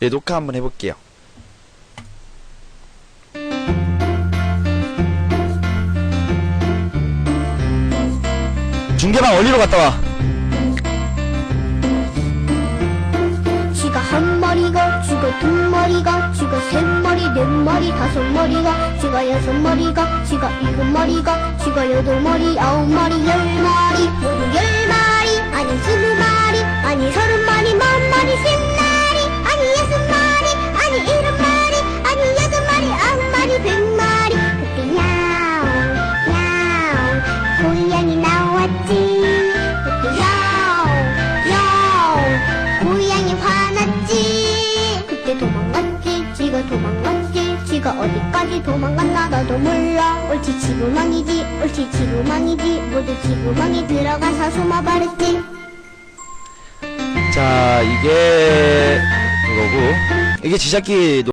네, 녹화 한번 해볼게요. 중계방 어디로 갔다 와? 쥐가 한 마리가 쥐가 두 마리가 쥐가 세 마리 네 마리 다섯 마리가 쥐가 여섯 마리가 쥐가 일곱 마리가 쥐가 여덟 마리 아홉 마리 그때 야옹 야옹 고양이 화났지? 그때 도망갔지. 지가 도망갔지? 지가 어디까지 도망갔나? 나도 몰라. 옳지 지구망이지. 옳지 지구망이지. 모두 지구망이 들어가서 숨어버렸지. 자, 이게 그거고. 이게 지잡기